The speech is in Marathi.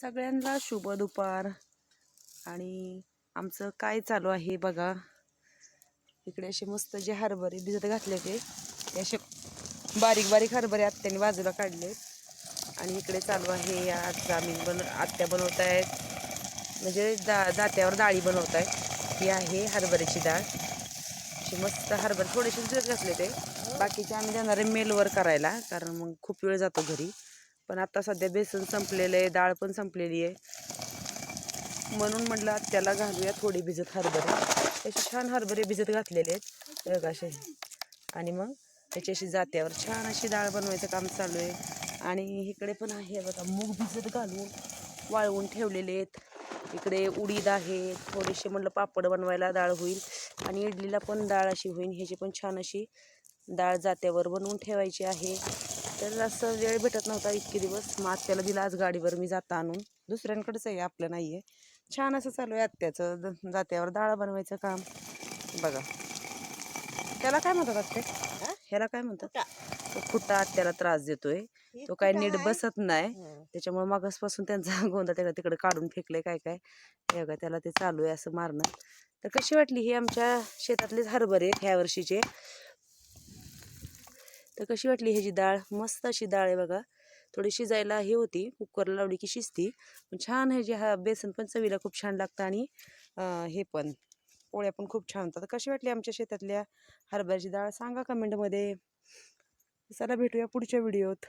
सगळ्यांना शुभ दुपार. आणि आमचं काय चालू आहे बघा. इकडे असे मस्त जे हरभरे भिजत घातले ते ते असे बारीक बारीक हरभरे आत्याने बाजूला काढले. आणि इकडे चालू आहे आज आम्ही बन आत्या बनवत आहेत म्हणजे दा जात्यावर डाळी बनवत आहेत ही आहे हरभऱ्याची डाळ. अशी मस्त हरभरे थोडेसे भिजत घातले ते. बाकीचे आम्ही जाणार आहे मेलवर करायला कारण मग खूप वेळ जातो घरी. पण आता सध्या बेसन संपलेलं आहे डाळ पण संपलेली आहे. म्हणून म्हटलं त्याला घालूया थोडी भिजत हरभरे. असे छान हरभरे भिजत घातलेले आहेत असे. आणि मग त्याची अशी जात्यावर छान अशी डाळ बनवायचं काम चालू आहे. आणि इकडे पण आहे बघा मूग भिजत घालून वाळवून ठेवलेले आहेत. इकडे उडीद आहे थोडेसे म्हटलं पापड बनवायला डाळ होईल. आणि इडलीला पण डाळ अशी होईल. ह्याची पण छान अशी डाळ जात्यावर बनवून ठेवायची आहे. तर असं वेळ भेटत नव्हता इतके दिवस. मग आत्याला दिला आज गाडीवर मी जाता आणून. दुसऱ्यांकडेच आहे आपलं नाही आहे छान असं चालू आहे आत्याचं जात्यावर डाळ बनवायचं काम. बघा. त्याला काय म्हणतात आत्या? हा? ह्याला काय म्हणतात. तो खुट्टा आत्याला त्रास देतोय. तो काय नीट. बसत नाही. त्याच्यामुळे मागासपासून त्यांचा गोंधळ त्याला तिकडे काढून फेकले काय काय. हे बघा त्याला ते चालू आहे असं मारणं. तर कशी वाटली ही आमच्या शेतातलेच हरभरे आहेत ह्या वर्षीचे? तर कशी वाटली ह्याची डाळ? मस्त अशी डाळ आहे बघा. थोडी शिजायला हे होती कुकरला लावली की शिजती. पण छान ह्याची हा बेसन पण चवीला खूप छान लागतं आणि हे पण पोळ्या पण खूप छान होतात. तर कशी वाटली आमच्या शेतातल्या हरभऱ्याची डाळ? सांगा कमेंटमध्ये चला भेटूया पुढच्या व्हिडिओत